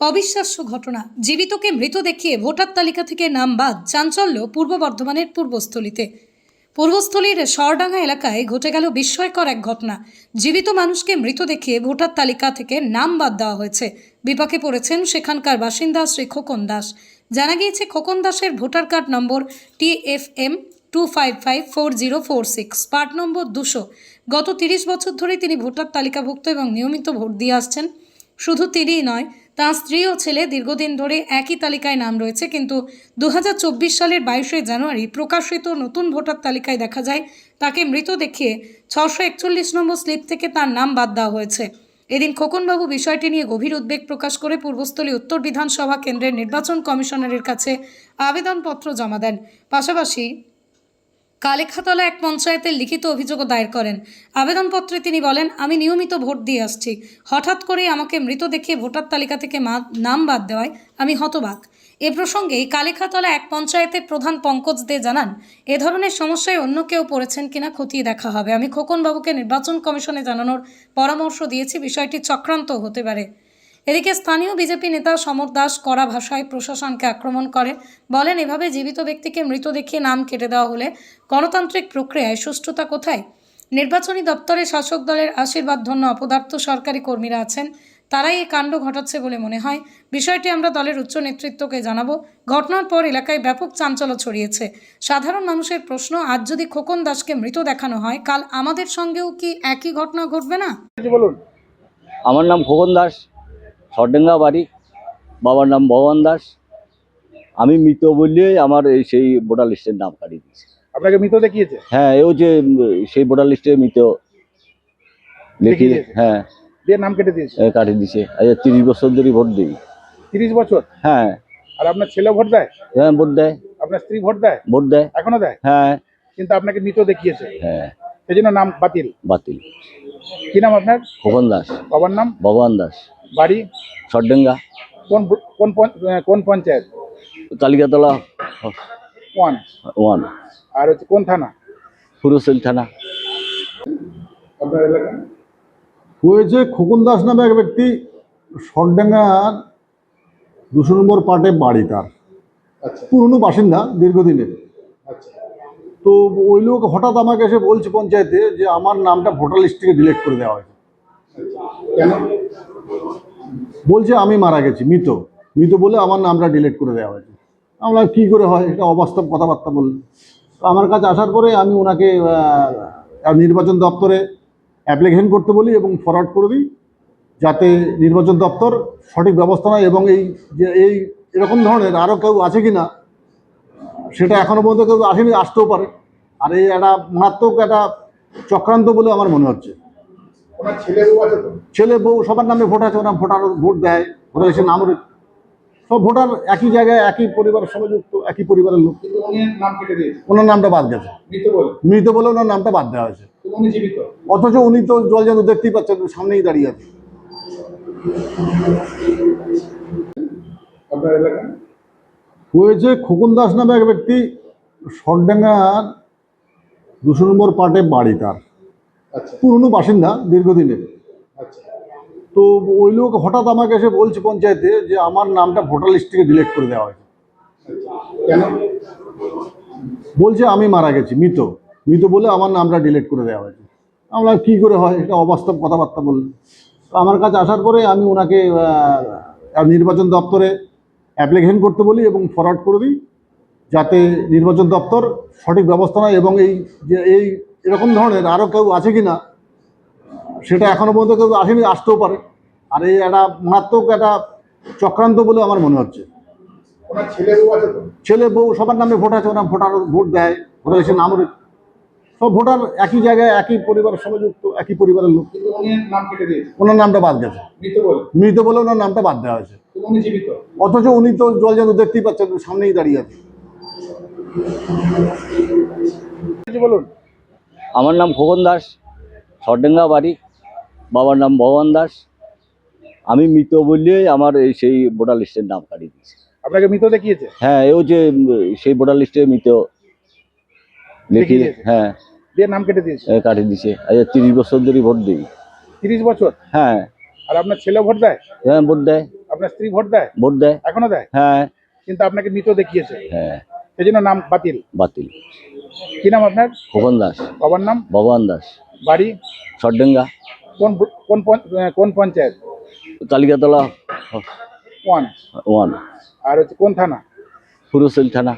অবিশ্বাস্য ঘটনা। জীবিতকে মৃত দেখিয়ে ভোটার তালিকা থেকে নাম বাদ চাঞ্চল্য পূর্ব বর্ধমানের পূর্বস্থলীতে। পূর্বস্থলীর সরডাঙ্গা এলাকায় ঘটে গেল বিস্ময়কর এক ঘটনা। জীবিত মানুষকে মৃত দেখিয়ে ভোটার তালিকা থেকে নাম বাদ দেওয়া হয়েছে। বিপাকে পড়েছেন সেখানকার বাসিন্দা শ্রী খোকন দাস। জানা গিয়েছে, খোকন দাসের voter card number T F M two five five four zero four six, part number দুশো। গত তিরিশ বছর ধরে তিনি ভোটার তালিকাভুক্ত এবং নিয়মিত ভোট দিয়ে আসছেন। শুধু তিনিই নয় তার স্ত্রী ও ছেলে দীর্ঘদিন ধরে একই তালিকায় নাম রয়েছে, কিন্তু দু হাজার চব্বিশ সালের বাইশে জানুয়ারি প্রকাশিত নতুন ভোটার তালিকায় দেখা যায়, তাকে মৃত দেখিয়ে ছশো একচল্লিশ নম্বর স্লিপ থেকে তার নাম বাদ দেওয়া হয়েছে। এদিন খোকনবাবু বিষয়টি নিয়ে গভীর উদ্বেগ প্রকাশ করে পূর্বস্থলী উত্তর বিধানসভা কেন্দ্রের নির্বাচন কমিশনারের কাছে আবেদনপত্র জমা দেন। পাশাপাশি কালেখাতলা এক পঞ্চায়েতের লিখিত অভিযোগও দায়ের করেন। আবেদনপত্রে তিনি বলেন, আমি নিয়মিত ভোট দিয়ে আসছি। হঠাৎ করে আমাকে মৃত দেখিয়ে ভোটার তালিকা থেকে নাম বাদ দেওয়ায় আমি হতবাক। এ প্রসঙ্গে কালেখাতলা এক পঞ্চায়েতের প্রধান পঙ্কজ দে জানান, এ ধরনের সমস্যায় অন্য কেউ পড়েছেন কিনা খতিয়ে দেখা হবে। আমি খোকনবাবুকে নির্বাচন কমিশনে জানানোর পরামর্শ দিয়েছি। বিষয়টি চক্রান্ত হতে পারে। এদিকে স্থানীয় বিজেপি নেতা সমর দাস কড়া ভাষায় প্রশাসনকে আক্রমণ করে। বলেন এভাবে জীবিত ব্যক্তিকে মৃত দেখিয়ে নাম কেটে দেওয়া হলে গণতান্ত্রিক প্রক্রিয়ায় সুষ্ঠুতা কোথায়? নির্বাচনী দপ্তরে শাসক দলের আশীর্বাদ ধন্য অপদার্থ সরকারি কর্মীরা আছেন। তারাই এই কাণ্ড ঘটাচ্ছে বলে মনে হয়। বিষয়টি আমরা দলের উচ্চ নেতৃত্বকে জানাব। ঘটনার পর এলাকায় ব্যাপক চাঞ্চল্য ছড়িয়েছে। সাধারণ মানুষের প্রশ্ন আজ যদি খোকন দাসকে মৃত দেখানো হয় কাল আমাদের সঙ্গেও কি একই ঘটনা ঘটবে না? বলুন। আমার নাম খোকন দাস। সরডেঙ্গা বাড়ি বাবার নাম ভগবান দাস। আমি মৃত বললেই আমার এই সেই ভোটার লিস্টের নাম কাটিয়ে দিয়েছে। আপনাকে মৃত দেখিয়েছে? হ্যাঁ এও যে সেই ভোটার লিস্টে মৃত লিখি দেখিয়ে হ্যাঁ। দিয়ে নাম কেটে দিয়েছে? কাটিয়ে দিছে আজ তিরিশ বছর ধরে ভোট দিই। তিরিশ বছর? হ্যাঁ। আর আপনার ছেলে ভোট দেয়? হ্যাঁ ভোট দেয়। আপনার স্ত্রী ভোট দেয়? ভোট দেয়। এখনও দেয়? হ্যাঁ। কিন্তু আপনাকে মৃত দেখিয়েছে? হ্যাঁ। সেই জন্য নাম বাতিল? বাতিল। কি নাম আপনার? খোকন দাস। বাবার নাম? ভগবান দাস। বাড়ি? সরডেঙ্গা কোন কোন কোন পঞ্চায়েত? কালিকাতলা ওয়ান। ওয়ান। আর হচ্ছে কোন থানা? ফুরুসেল থানা। আপনার এলাকা? হয়েছে খোকন দাস নামে এক ব্যক্তি সরডাঙ্গার দুশো নম্বর পার্টে বাড়ি তার। আচ্ছা। পুরনো বাসিন্দা দীর্ঘদিনের। আচ্ছা। তো ওই লোক হঠাৎ আমাকে এসে বলছে পঞ্চায়েতে যে আমার নামটা ভোটার লিস্ট থেকে ডিলিট করে দেওয়া হয়েছে। কেন বলছে আমি মারা গেছি, মৃত। মৃত বলে আমার নামটা ডিলিট করে দেওয়া হয়েছে। আমরা কি করে হয়? এটা অবাস্তব কথাবার্তা বললেন তো আমার কাছে আসার পরে আমি ওনাকে নির্বাচন দপ্তরে অ্যাপ্লিকেশন করতে বলি এবং ফরওয়ার্ড করে দিই, যাতে নির্বাচন দপ্তর সঠিক ব্যবস্থা নেয় এবং এই যে এই এরকম ধরনের আরও কেউ আছে কি না সেটা এখনও পর্যন্ত কেউ আসেনি, আসতেও পারে। আর এই একটা মারাত্মক একটা চক্রান্ত বলে আমার মনে হচ্ছে। ছেলে বউ আছে ছেলে বউ সবার নামে ভোট আছে ওরা ভোটার ভোট দেয় ভোটার লিস্টের নাম। সব ভোটার একই জায়গায় একই পরিবারের সঙ্গে যুক্ত একই পরিবারের লোক। ওনার নামটা বাদ গেছে। মৃত বলে। ওনার নামটা বাদ দেওয়া হয়েছে। অথচ উনি তো জল যেন দেখতেই পাচ্ছেন সামনেই দাঁড়িয়ে আছে। হয়েছে খোকন দাস নামে এক ব্যক্তি সরডাঙ্গার দুশো নম্বর পার্টে বাড়ি তার। পুরনো বাসিন্দা দীর্ঘদিনের। আচ্ছা। তো ওই লোক হঠাৎ আমাকে এসে বলছে পঞ্চায়েতে যে আমার নামটা ভোটার লিস্ট থেকে ডিলিট করে দেওয়া হয়েছে। কেন? বলছে আমি মারা গেছি মৃত। মৃত বলে আমার নামটা ডিলেট করে দেওয়া হয়েছে। আমরা কি করে হয় এটা অবাস্তব কথাবার্তা বললেন। তো আমার কাছে আসার পরে আমি ওনাকে নির্বাচন দপ্তরে অ্যাপ্লিকেশন করতে বলি এবং ফরওয়ার্ড করে দিই যাতে নির্বাচন দপ্তর সঠিক ব্যবস্থা নেয় এবং এই যে এই এরকম ধরনের আরও কেউ আছে কি না সেটা এখনও পর্যন্ত কেউ আসেনি আসতেও পারে। আর এই একটা মারাত্মক একটা চক্রান্ত বলে আমার মনে হচ্ছে। ছেলে বউ সবার নামে ভোট আছে ওরা ভোটার ভোট দেয় ভোটার লিস্টের নাম। সব ভোটার একই জায়গায় একই পরিবারের সঙ্গে যুক্ত একই পরিবারের লোক। ওনার নামটা বাদ গেছে। মৃত বলে? ওনার নামটা বাদ দেওয়া হয়েছে। অথচ উনি তো জল যেন দেখতেই পাচ্ছেন সামনেই দাঁড়িয়ে আছে। বলুন। আমার নাম খোকন দাস সরডেঙ্গা বাড়ি। বাবার নাম ভগবান দাস। আমি মৃত বললেই আমার এই সেই ভোটার লিস্টের নাম কাটিয়ে দিয়েছে। আপনাকে মৃত দেখিয়েছে? হ্যাঁ এও যে সেই ভোটার লিস্টে মৃত। লিখি দেখিয়ে দিয়েছে? হ্যাঁ। দিয়ে নাম কেটে দিয়েছে? কাটিয়ে দিছে আজ তিরিশ বছর ধরে ভোট দিই। তিরিশ বছর? হ্যাঁ। আর আপনার ছেলে ভোট দেয়? হ্যাঁ ভোট দেয়। আপনার স্ত্রী ভোট দেয়? ভোট দেয়। এখনও দেয়? হ্যাঁ। কিন্তু আপনাকে মৃত দেখিয়েছে। হ্যাঁ। সেই জন্য নাম বাতিল। বাতিল। কি নাম আপনার? খোকন দাস। বাবার নাম? ভবন দাস। বাড়ি? সরডেঙ্গা। কোন কোন পঞ্চ- কোন পঞ্চায়েত? কালিকাতলা ওয়ান। ওয়ান। আর হচ্ছে কোন থানা? ফুরুসেল থানা।